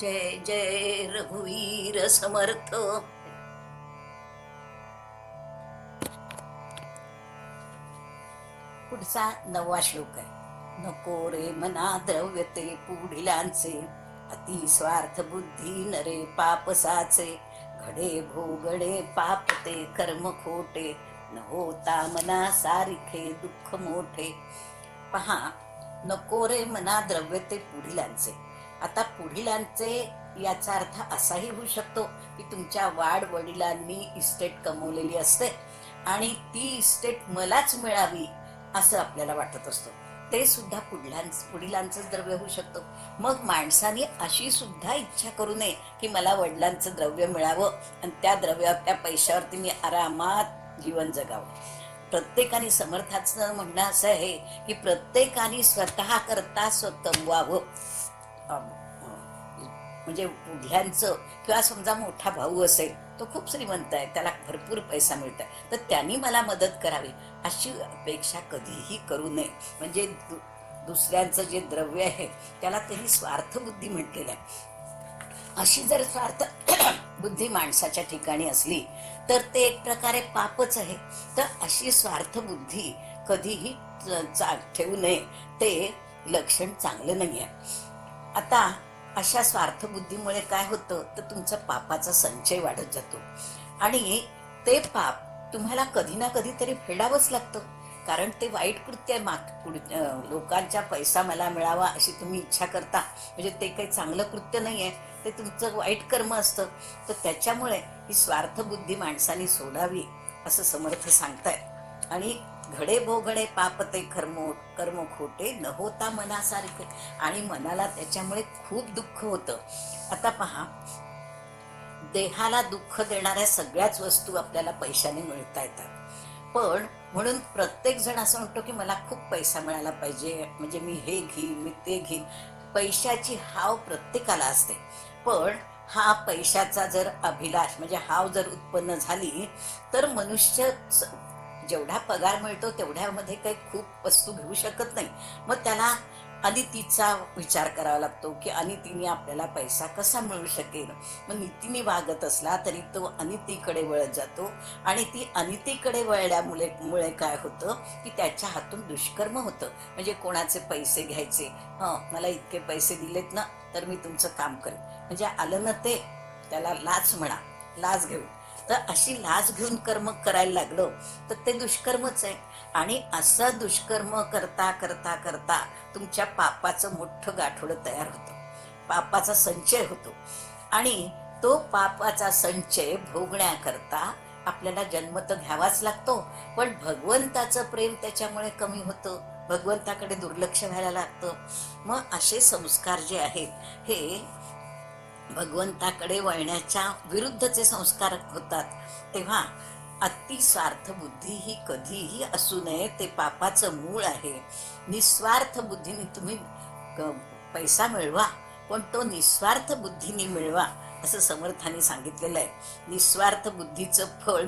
जय जय रघुवीर समर्थ. पुढचा नववा श्लोक आहे. नको रे मना द्रव्य ते पुढिलांचे. अति स्वार्थ बुद्धी नरे पापसाचे घडे भोगडे पाप ते कर्म खोटे. न होता मना सारिखे दुःख मोठे. पहा नको रे मना द्रव्य ते पुढिलांचे. आता पुढिलांचे याचा अर्थ असाही होऊ शकतो की तुमच्या वाढ वडिलांनी इस्टेट कमवलेली असते आणि ती इस्टेट मलाच मिळावी असं आपल्याला वाटत असतं. ते सुद्धा पुढलां पुढिलांचंच द्रव्य होऊ शकतो. मग माणसाने अशी सुद्धा इच्छा करू नये की मला वडिलांचं द्रव्य मिळावं आणि त्या द्रव्य त्या पैशावरती मी आरामात जीवन जगावं. प्रत्येकाने समर्थाचं म्हणणं असं आहे की प्रत्येकाने स्वतः करता स्वतंवावं अं, म्हणजे पुढल्यांचं किंवा समजा मोठा भाऊ असेल तो खूप श्रीमंत आहे त्याला भरपूर पैसा मिळत आहे तर त्यांनी मला मदत करावी अशी अपेक्षा कधीही करू नये. म्हणजे दु- दुसऱ्यांचं जे द्रव्य आहे त्याला त्यांनी स्वार्थबुद्धी म्हटलेलं आहे. अशी जर स्वार्थ बुद्धी माणसाच्या ठिकाणी असली तर ते एक प्रकारे पापच आहे. तर अशी स्वार्थ बुद्धी कधीही चा- ठेवू नये ते लक्षण चांगलं नाही आहे. आता अशा स्वार्थबुद्धीमुळे काय होतं? तर तुमचा पापाचा संचय वाढत जातो. आणि ते पाप तुम्हाला कधी ना कधी तरी फेडावंच लागतं. कारण ते वाईट कृत्य आहे माग लोकांचा पैसा मला मिळावा अशी तुम्ही इच्छा करता. म्हणजे ते काही चांगलं कृत्य नाही आहे ते तुमचं वाईट कर्म असतं. तर त्याच्यामुळे ही स्वार्थबुद्धी माणसाने सोडावी असं समर्थ सांगतायत. आणि घडे भोगडे पाप ते कर्म कर्म खोटे न होता मनासारखे. आणि मनाला त्याच्यामुळे खूप दुःख होतं. आता पहा देहाला दुःख देणाऱ्या सगळ्याच वस्तू आपल्याला पैशाने मिळता येतात. पण म्हणून प्रत्येक जण असं म्हणतो की मला खूप पैसा मिळाला पाहिजे म्हणजे मी हे घेईन मी ते घेईन. पैशाची हाव प्रत्येकाला असते. पण हा पैशाचा जर अभिलाष म्हणजे हाव जर उत्पन्न झाली तर मनुष्य जेवढा पगार मिळतो तेवढ्यामध्ये काही खूप वस्तू घेऊ शकत नाही. मग त्याला अनितीचा विचार करावा लागतो की अनितीने आपल्याला पैसा कसा मिळू शकेल? मग नीतीने वागत असला तरी तो अनितीकडे वळत जातो आणि ती अनितीकडे वळल्यामुळे मुळे काय होतं की त्याच्या हातून दुष्कर्म होतं. म्हणजे कोणाचे पैसे घ्यायचे? हं मला इतके पैसे दिलेत ना तर मी तुमचं काम करेन. म्हणजे आलं ना ते त्याला लाच म्हणा लाच घेऊ तर अशी लाच घेऊन कर्म करायला लागलं तर ते दुष्कर्मच आहे. आणि असं दुष्कर्म करता करता करता तुमच्या पापाचं मोठं गाठोडं तयार होतं. पापाचा संचय होतो. आणि तो पापाचा संचय भोगण्याकरता आपल्याला जन्म तर घ्यावाच लागतो पण भगवंताचं प्रेम त्याच्यामुळे कमी होतं. भगवंताकडे दुर्लक्ष व्हायला लागतं. मग असे संस्कार जे आहेत हे भगवंताकडे वळण्याच्या विरुद्धचे संस्कार होतात. तेव्हा अति स्वार्थ बुद्धी ही कधीही असू नये ते पापाचं मूळ आहे. निस्वार्थ बुद्धीने तुम्ही क- पैसा मिळवा पण तो निस्वार्थ बुद्धीने मिळवा असं समर्थाने सांगितलेलं आहे. निस्वार्थ बुद्धीचं फळ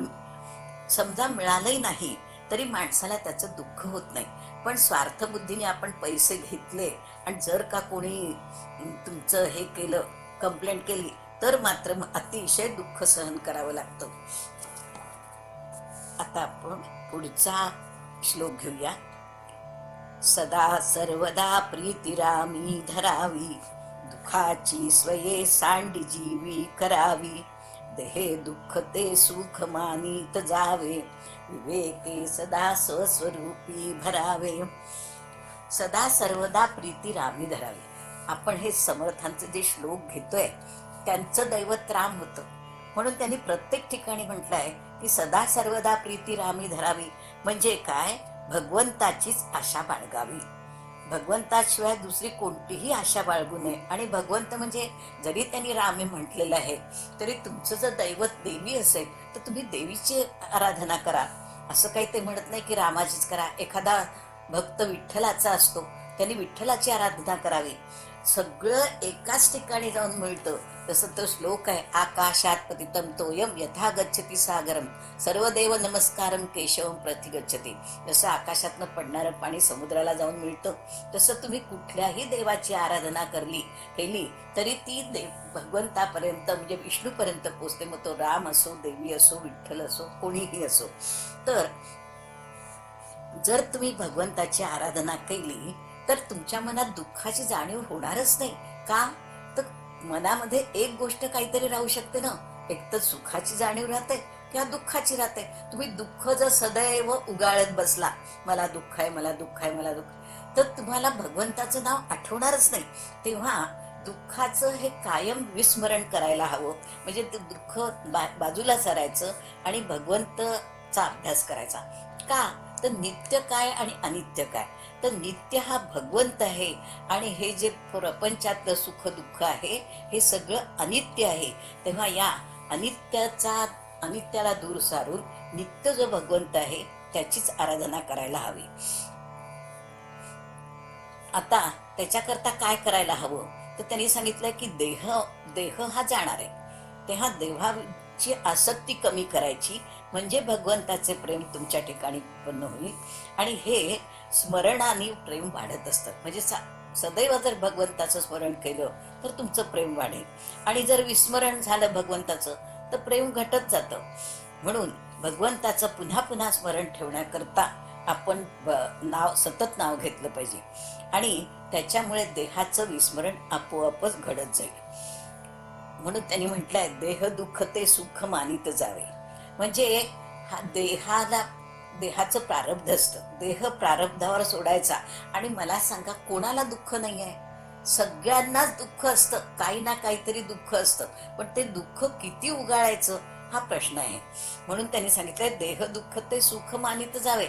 समजा मिळालंही नाही तरी माणसाला त्याचं दुःख होत नाही. पण स्वार्थ बुद्धीने आपण पैसे घेतले आणि जर का कोणी तुमचं हे केलं कंप्लेंट केली तर मात्र अतिशय दुःख सहन करावं लागतं. आता आपण पुढचा श्लोक घेऊया. सदा सर्वदा प्रीतिरामी धरावी दुखाची स्वये सांडी जीवी करावी. देहे दुःख ते सुख मानित जावे विवेके सदा स्वस्वरूपी भरावे. सदा सर्वदा प्रीती रामी धरावी. आपण हे समर्थांचे जे श्लोक घेतोय त्यांचं दैवत राम होतं. म्हणून त्यांनी प्रत्येक ठिकाणी म्हटलंय की सदा सर्वदा प्रीती रामी धरावी. म्हणजे काय? भगवंताचीच आशा बाळगावी. भगवंताशिवाय दुसरी कोणतीही आशा बाळगू नये. आणि भगवंत म्हणजे जरी त्यांनी रामे म्हटलेलं आहे तरी तुमचं जर दैवत देवी असेल तर तुम्ही देवीची आराधना करा. असं काही ते म्हणत नाही की रामाचीच करा. एखादा भक्त विठ्ठलाचा असतो त्यांनी विठ्ठलाची आराधना करावी. सगळं एकाच ठिकाणी जाऊन मिळतं. तसं तो श्लोक आहे आकाशात पतितम तोयम यथा गच्छती सागरम. सर्व देव नमस्कारम केशवम प्रति गच्छती. जसं आकाशातनं पडणारं पाणी समुद्राला जाऊन मिळतं तसं तुम्ही कुठल्याही देवाची आराधना करली केली तरी ती देव भगवंतापर्यंत म्हणजे विष्णूपर्यंत पोचते मग तो राम असो देवी असो विठ्ठल असो कोणीही असो. तर जर तुम्ही भगवंताची आराधना केली तर तुमच्या मनात दुःखाची जाणीव होणारच नाही. का? तर मनामध्ये एक गोष्ट काहीतरी राहू शकते ना? एक तर सुखाची जाणीव राहते किंवा दुःखाची राहते. तुम्ही दुःख जर सदैव उगाळत बसला मला दुःख आहे मला दुःख आहे मला दुःख तर तुम्हाला भगवंताचं नाव आठवणारच नाही. तेव्हा दुःखाचं हे कायम विस्मरण करायला हवं. म्हणजे ते दुःख बा बाजूला सरायचं आणि भगवंतचा अभ्यास करायचा. का? तर नित्य काय आणि अनित्य काय? तर नित्य हा भगवंत आहे. आणि हे जे प्रपंचातलं सुख दुःख आहे हे सगळं अनित्य आहे. तेव्हा या अनित्याचा अनित्याला दूर सारून नित्य जो भगवंत आहे त्याचीच आराधना करायला हवी. आता त्याच्याकरता काय करायला हवं? तर त्यांनी सांगितलं की देह देह हा जाणार आहे. तेव्हा देहाची आसक्ती कमी करायची म्हणजे भगवंताचे प्रेम तुमच्या ठिकाणी उत्पन्न होईल. आणि हे स्मरणाने प्रेम वाढत असतं. म्हणजे सदैव जर भगवंताचं स्मरण केलं तर तुमचं प्रेम वाढेल. आणि जर विस्मरण झालं भगवंताचं तर प्रेम घटत जातं. म्हणून भगवंताचं पुन्हा पुन्हा स्मरण ठेवण्याकरता आपण नाव सतत नाव घेतलं पाहिजे. आणि त्याच्यामुळे देहाचं विस्मरण आपोआपच घडत जाईल. म्हणून त्यांनी म्हटलंय देह दुःख ते सुख मानित जावे. म्हणजे हा देहाला देहाचं प्रारब्ध असतं. देह प्रारब्धावर सोडायचा. आणि मला सांगा कोणाला दुःख नाही आहे सगळ्यांनाच दुःख असतं. काही ना काहीतरी दुःख असतं. पण ते दुःख किती उगाळायचं हा प्रश्न आहे. म्हणून त्यांनी सांगितलंय देह दुःख ते सुख मानित जावे.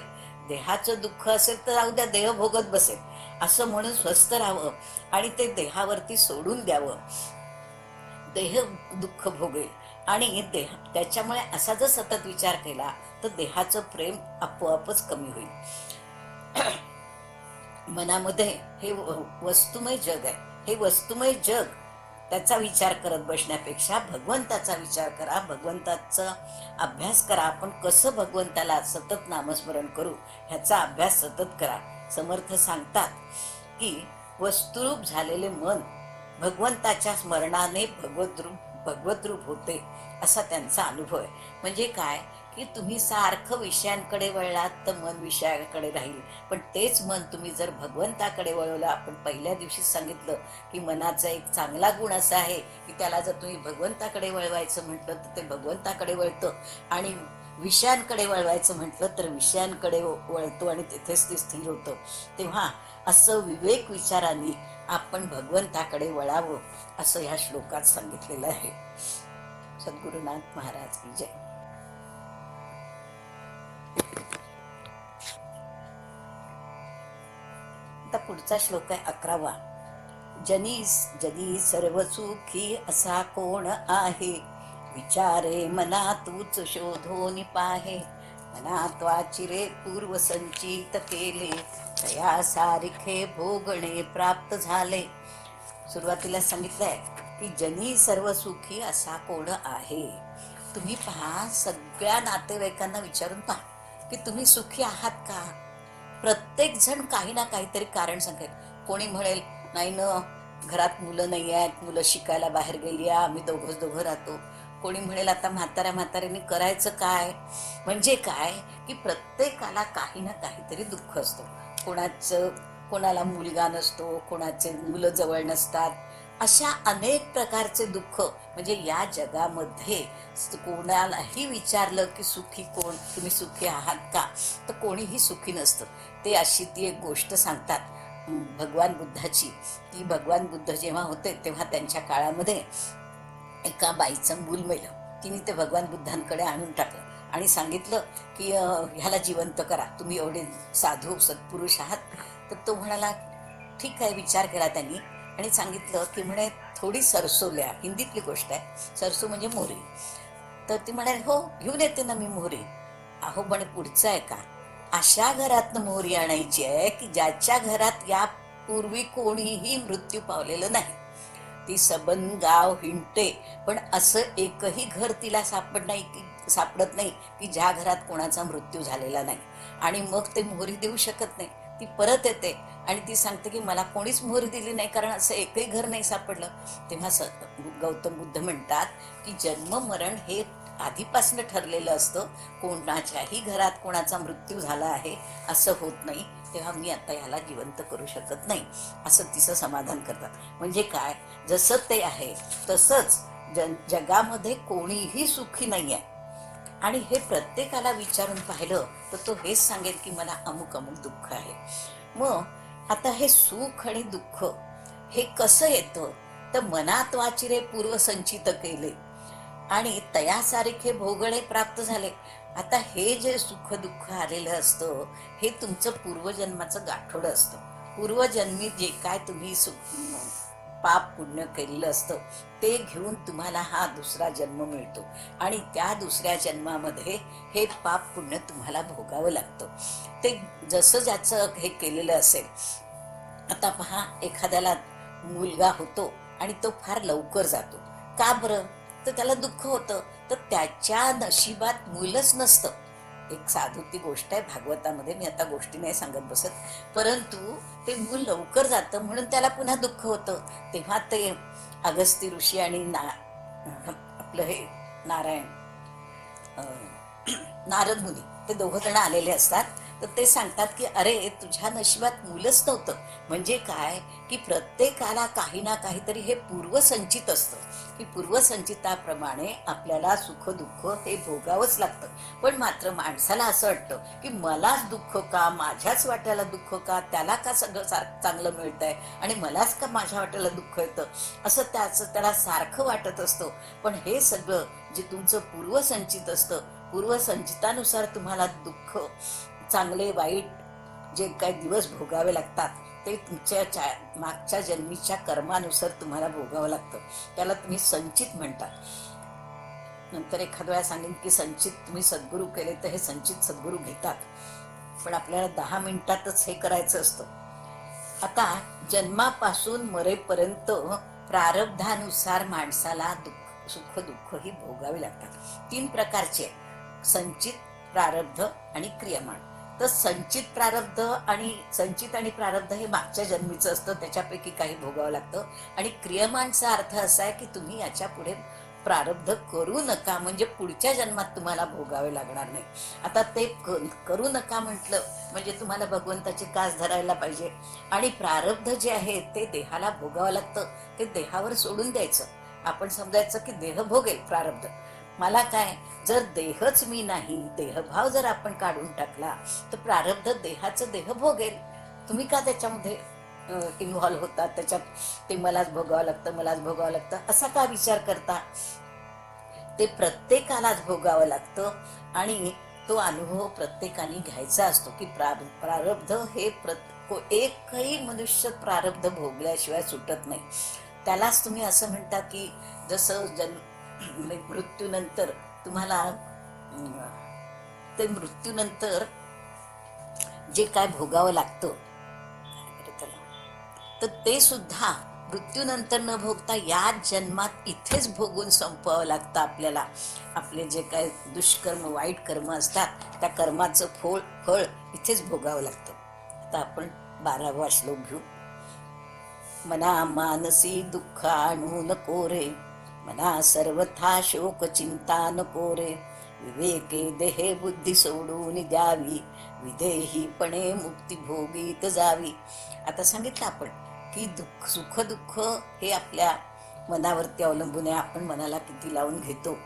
देहाचं दुःख असेल तर राहू द्या देह भोगत बसेल. असं म्हणून स्वस्थ राहावं आणि ते देहावरती सोडून द्यावं. देह दुःख भोगेल. आणि देह त्याच्यामुळे असा जर सतत विचार केला तर देहाचं प्रेम आपोआपच कमी होईल. मनामध्ये हे वस्तुमय जग आहे. हे वस्तुमय जग त्याचा विचार करत बसण्यापेक्षा भगवंताचा विचार करा. भगवंताचा अभ्यास करा. आपण कसं भगवंताला सतत नामस्मरण करू ह्याचा अभ्यास सतत करा. समर्थ सांगतात की वस्तुरूप झालेले मन भगवंताच्या स्मरणाने भगवत भगवतरूप रूप होते असा त्यांचा अनुभव आहे. म्हणजे काय? की तुम्ही सारखं विषयांकडे वळलात तर मन विषयाकडे राहील. पण तेच मन तुम्ही जर भगवंताकडे वळवलं आपण पहिल्या दिवशी सांगितलं की मनाचा एक चांगला गुण असा आहे की त्याला जर तुम्ही भगवंताकडे वळवायचं म्हटलं तर ते भगवंताकडे वळतं. आणि विषयांकडे वळवायचं म्हटलं तर विषयांकडे वळतो आणि तिथेच ते स्थिर होतं. तेव्हा असं विवेक विचारांनी आपण भगवंताकडे वळावं असं ह्या श्लोकात सांगितलेलं आहे. सद्गुरुनाथ महाराज की जय. आता पुढचा श्लोक आहे अकरावा. जनी जनी सर्व सुखी असा कोण आहे? विचारे मना तूच शोधोनी पाहे. अनात्वाचिरे पूर्व संचित केले. तया सारिखे भोगणे प्राप्त झाले. सुरुवातीला सांगितलंय की जनी सर्व सुखी असा कोण आहे? तुम्ही पहा सगळ्या नातेवाईकांना विचारून पहा की तुम्ही सुखी आहात का? प्रत्येक जण काही ना काहीतरी कारण सांगेल. कोणी म्हणेल नाही न घरात मुलं नाही आहेत मुलं शिकायला बाहेर गेली आम्ही दोघंच दोघं राहतो. कोणी म्हणेल आता म्हाताऱ्या म्हाताऱ्याने करायचं काय? म्हणजे काय? की प्रत्येकाला काही ना काहीतरी दुःख असतं. कोणाचं कोणाला मुलगा नसतो कोणाचे मुलं जवळ नसतात. अशा अनेक प्रकारचे दुःख म्हणजे या जगामध्ये कोणालाही विचारलं की सुखी कोण? तुम्ही सुखी आहात का? तर कोणीही सुखी नसतं. ते अशी ती एक गोष्ट सांगतात. भगवान बुद्धाची. की भगवान बुद्ध जेव्हा होते तेव्हा त्यांच्या काळामध्ये एका बाईचं मूल मेलं. तिने ते भगवान बुद्धांकडे आणून टाकलं. आणि सांगितलं की ह्याला जिवंत करा. तुम्ही एवढे साधू सत्पुरुष आहात. तर तो म्हणाला ठीक आहे विचार केला त्यांनी. आणि सांगितलं की म्हणे थोडी सरसोल्या हिंदीतली गोष्ट आहे. सरसो म्हणजे मोहरी. तर ती म्हणाली हो घेऊन येते ना मी मोहरी. अहो पण पुढचं आहे का? अशा घरातनं मोहरी आणायची आहे की ज्याच्या घरात या पूर्वी कोणीही मृत्यू पावलेलं नाही. ती सबन गाव हिंडते. पण असं एकही घर तिला सापड नाही की सापडत नाही की ज्या घरात कोणाचा मृत्यू झालेला नाही. आणि मग ते मोहरी देऊ शकत नाही. ती परत येते आणि ती सांगते की मला कोणीच मोहरी दिली नाही कारण असं एकही घर नाही सापडलं. तेव्हा स गौतम बुद्ध म्हणतात की जन्म मरण हे आधीपासनं ठरलेलं असतं. कोणाच्याही घरात कोणाचा मृत्यू झाला आहे असं होत नाही. तेव्हा मी आता ह्याला जिवंत करू शकत नाही. असं तिचं समाधान करतात. म्हणजे काय? जसं ते आहे तसंच जन जगामध्ये कोणीही सुखी नाही आहे आणि हे प्रत्येकाला विचारून पाहिलं तर तो हेच सांगेल की मला अमुक अमुक दुःख आहे. मग आता हे सुख आणि दुःख हे कसं येतं? तर मनात वाचिरे पूर्वसंचित केले. आणि तयासारखे भोगणे प्राप्त झाले. आता हे जे सुख दुःख आलेलं असतं हे तुमचं पूर्वजन्माचं गाठोडं असतं. पूर्वजन्मी जे काय तुम्ही सुख पाप पुण्य केलेलं असतं ते घेऊन तुम्हाला हा दुसरा जन्म मिळतो. आणि त्या दुसऱ्या जन्मामध्ये हे पाप पुण्य तुम्हाला भोगावं लागतं. ते जसं ज्याचं हे केलेलं असेल आता पहा एखाद्याला मुलगा होतो आणि तो फार लवकर जातो. का बरं? तर त्याला दुःख होतं. तर त्याच्या नशिबात मुलंच नसतं. एक साधू ती गोष्ट आहे भागवतामध्ये मी आता गोष्टी नाही सांगत बसत. परंतु ते मूल लवकर जातं म्हणून त्याला पुन्हा दुःख होतं. तेव्हा ते अगस्ती ऋषी आणि ना आपलं हे नारायण नारद मुनी ते दोघं जण आलेले असतात. तर ते सांगतात की अरे तुझ्या नशिबात मुलंच नव्हतं. म्हणजे काय? की प्रत्येकाला काही ना काहीतरी हे पूर्वसंचित असतं. की पूर्वसंचिताप्रमाणे आपल्याला सुख दुःख हे भोगावंच लागतं. पण मात्र माणसाला असं वाटतं की मलाच दुःख का? माझ्याच वाट्याला दुःख का? त्याला का सगळं सार चांगलं मिळतंय? आणि मलाच का माझ्या वाट्याला दुःख येतं? असं त्याचं त्याला सारखं वाटत असतं. पण हे सगळं जे तुमचं पूर्वसंचित असतं पूर्वसंचितानुसार तुम्हाला दुःख चांगले वाईट जे काही दिवस भोगावे लागतात ते तुमच्या चा मागच्या जन्मीच्या कर्मानुसार तुम्हाला भोगावं लागतं. त्याला तुम्ही संचित म्हणतात. नंतर एखाद्या वेळा सांगेन की संचित तुम्ही सद्गुरू केले तर हे संचित सद्गुरू घेतात. पण आपल्याला दहा मिनिटातच हे करायचं असतं. आता जन्मापासून मरेपर्यंत प्रारब्धानुसार माणसाला दुःख सुख दुःख ही भोगावी लागतात. तीन प्रकारचे संचित प्रारब्ध आणि क्रियमाण. तर संचित प्रारब्ध आणि संचित आणि प्रारब्ध हे मागच्या जन्मीचं असतं त्याच्यापैकी काही भोगावं लागतं. आणि क्रियमानचा अर्थ असा आहे की तुम्ही याच्यापुढे प्रारब्ध करू नका म्हणजे पुढच्या जन्मात तुम्हाला भोगावे लागणार नाही. आता ते करू नका म्हटलं म्हणजे तुम्हाला भगवंताची कास धरायला पाहिजे. आणि प्रारब्ध जे आहे ते देहाला भोगावं लागतं ते देहावर सोडून द्यायचं. आपण समजायचं की देह भोगेल प्रारब्ध. मला काय? जर देहच मी नाही देहभाव जर आपण काढून टाकला तर प्रारब्ध देहाचं देह भोगेल. तुम्ही का त्याच्यामध्ये इन्व्हॉल्व्ह होतात त्याच्यात ते मलाच भोगावं लागतं मलाच भोगावं लागतं असा का विचार करता? ते प्रत्येकालाच भोगावं लागतं आणि तो अनुभव प्रत्येकाने घ्यायचा असतो की प्रार प्रारब्ध हे प्रत को- एकही मनुष्य प्रारब्ध भोगल्याशिवाय सुटत नाही. त्यालाच तुम्ही असं म्हणता की जसं जन्म म्हणजे मृत्यूनंतर तुम्हाला ते मृत्यूनंतर जे काय भोगावं लागतं तर ते सुद्धा मृत्यूनंतर न भोगता या जन्मात इथेच भोगून संपवावं लागतं आपल्याला. आपले जे काय दुष्कर्म वाईट कर्म असतात त्या कर्माचं फळ फळ इथेच भोगावं लागतं. आता आपण बारावा श्लोक घेऊ. मना मानसी दुःख आणू नको रे. मना सर्वथा शोक चिंता नको रे विवेके देहे बुद्धी सोडून द्यावी. विदेहीपणे मुक्ती भोगीत जावी. आता सांगितलं आपण की दुःख सुख दुःख हे आपल्या मनावरती अवलंबून आहे. आपण मनाला किती लावून घेतो?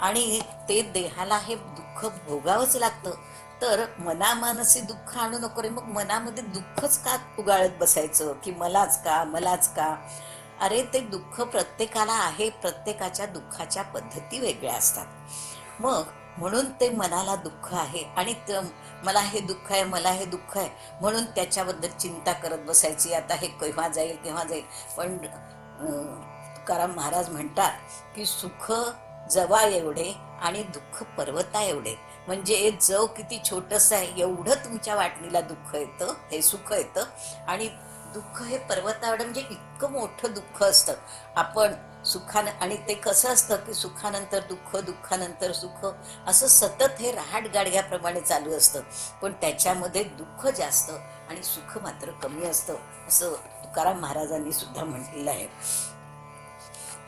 आणि ते देहाला हे दुःख भोगावंच लागतं. तर मनामानसे दुःख आणू नको रे. मग मनामध्ये दुःखच का उगाळत बसायचं? की मलाच का मलाच का? अरे ते दुःख प्रत्येकाला आहे प्रत्येकाच्या दुःखाच्या पद्धती वेगळ्या असतात. मग म्हणून ते मनाला दुःख आहे आणि मला हे दुःख आहे मला हे दुःख आहे म्हणून त्याच्याबद्दल चिंता करत बसायची. आता हे केव्हा जाईल केव्हा जाईल? पण तुकाराम महाराज म्हणतात की सुख जवा एवढे आणि दुःख पर्वता एवढे. म्हणजे जव किती छोटस आहे एवढं तुमच्या वाटणीला दुःख येतं हे सुख येतं आणि दुःख हे पर्वतावर म्हणजे इतकं मोठं दुःख असतं. आपण सुखानं आणि ते कसं असतं की सुखानंतर दुःख दुःखानंतर सुख असं सतत हे रहाट गाडग्याप्रमाणे चालू असतं. पण त्याच्यामध्ये दुःख जास्त आणि सुख मात्र कमी असतं असं तुकाराम महाराजांनी सुद्धा म्हटलेलं आहे.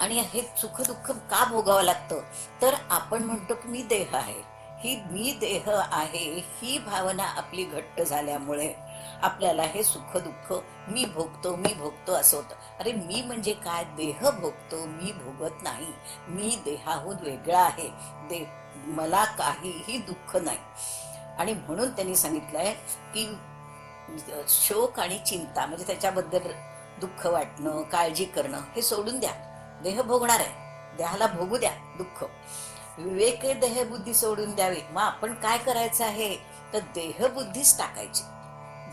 आणि हे सुख दुःख का भोगावं लागतं? तर आपण म्हणतो की मी देह आहे. ही मी देह आहे ही भावना आपली घट्ट झाल्यामुळे. आपल्याला हे सुख दुःख मी भोगतो मी भोगतो असं होतं. अरे मी म्हणजे काय? देह भोगतो मी भोगत नाही. मी देहाहून वेगळा आहे. दे मला काहीही दुःख नाही. आणि म्हणून त्यांनी सांगितलंय की शोक आणि चिंता म्हणजे त्याच्याबद्दल दुःख वाटणं काळजी करणं हे सोडून द्या. देह भोगणार आहे. देहाला भोगू द्या दुःख. विवेक देहबुद्धी सोडून द्यावी. मग आपण काय करायचं आहे? तर देहबुद्धीच टाकायची.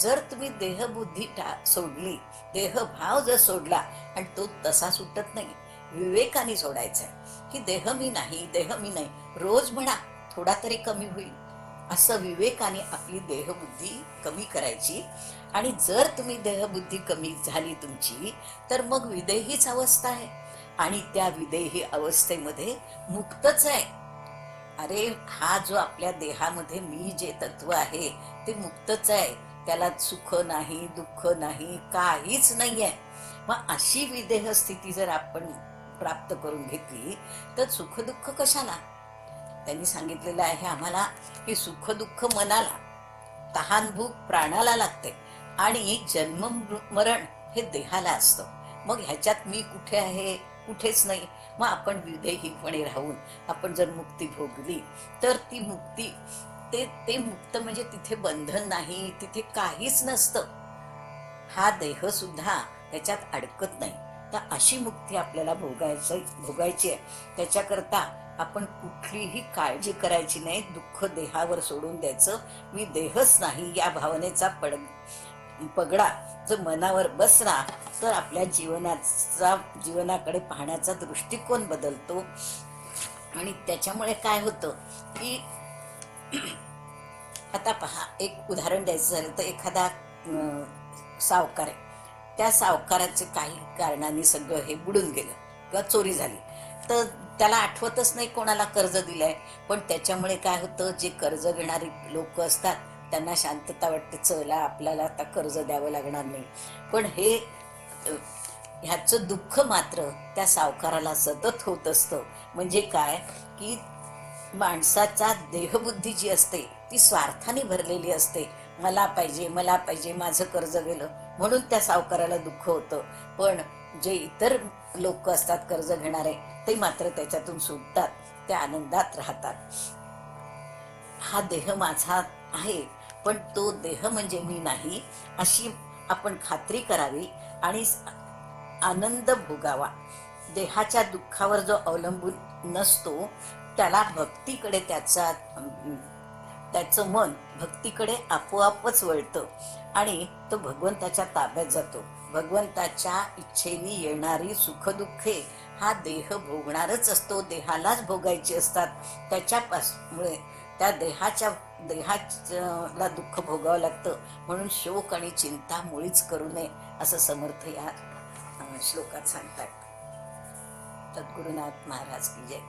जर तुम्ही देहबुद्धी टा सोडली देहभाव जर सोडला आणि तो तसा सुटत नाही विवेकाने सोडायचा आहे. की देह मी नाही देह मी नाही रोज म्हणा थोडा तरी कमी होईल. असं विवेकाने आपली देहबुद्धी कमी करायची. आणि जर तुम्ही देहबुद्धी कमी झाली तुमची तर मग विदेहीच अवस्था आहे. आणि त्या विदेही अवस्थेमध्ये मुक्तच आहे. अरे हा जो आपल्या देहामध्ये मी जे तत्व आहे ते मुक्तच आहे. त्याला सुख नाही दुःख नाही काहीच नाही आहे मग अशी विदेह स्थिती जर आपण प्राप्त करून घेतली तर सुख दुःख कशाला? त्यांनी सांगितलेलं आहे आम्हाला की सुख दुःख मनाला तहान भूक प्राणाला लागते आणि जन्म मरण हे देहाला असतं. मग ह्याच्यात मी कुठे आहे? कुठेच नाही. मग आपण विदेहीपणे राहून आपण जर मुक्ती भोगली तर ती मुक्ती ते ते मुक्त म्हणजे तिथे बंधन नाही तिथे काहीच नसतं. हा देह सुद्धा त्याच्यात अडकत नाही. तर अशी मुक्ती आपल्याला भोगायचं भोगायची आहे. त्याच्याकरता आपण कुठलीही काळजी करायची नाही दुःख देहावर सोडून द्यायचं. मी देहच नाही या भावनेचा पड पगडा जर मनावर बसला तर आपल्या जीवनाचा जीवनाकडे पाहण्याचा दृष्टिकोन बदलतो. आणि त्याच्यामुळे काय होतं की आता पहा एक उदाहरण द्यायचं झालं तर एखादा सावकार आहे. त्या सावकाराचे काही कारणाने सगळं हे बुडून गेलं किंवा चोरी झाली. तर त्याला आठवतच नाही कोणाला कर्ज दिलंय पण त्याच्यामुळे काय होतं जे कर्ज घेणारी लोक असतात त्यांना शांतता वाटते चला आपल्याला आता कर्ज द्यावं लागणार नाही. पण हे ह्याचं दुःख मात्र त्या सावकाराला सतत होत असतं. म्हणजे काय? की माणसाचा देहबुद्धी जी असते ती स्वार्थाने भरलेली असते. मला पाहिजे मला पाहिजे माझं कर्ज गेलं. म्हणून त्या सावकाराला दुःख होतं. पण जे इतर लोक असतात कर्ज घेणारे ते मात्र त्याच्यातून सुटतात ते आनंदात राहतात. हा देह माझा आहे पण तो देह म्हणजे मी नाही अशी आपण खात्री करावी आणि आनंद भोगावा. देहाच्या दुःखावर जो अवलंबून नसतो त्याला भक्तीकडे त्याचा त्याचं मन भक्तीकडे आपोआपच वळतं. आणि तो भगवंताच्या ताब्यात जातो. भगवंताच्या इच्छेने येणारी सुखदुःखे हा देह भोगणारच असतो. देहालाच भोगायचे असतात. त्याच्यापासमुळे त्या देहाच्या देहाला दुःख भोगावं लागतं. म्हणून शोक आणि चिंता मुळीच करू नये असं समर्थ या श्लोकात सांगतात. तद्गुरुनाथ महाराज की जय.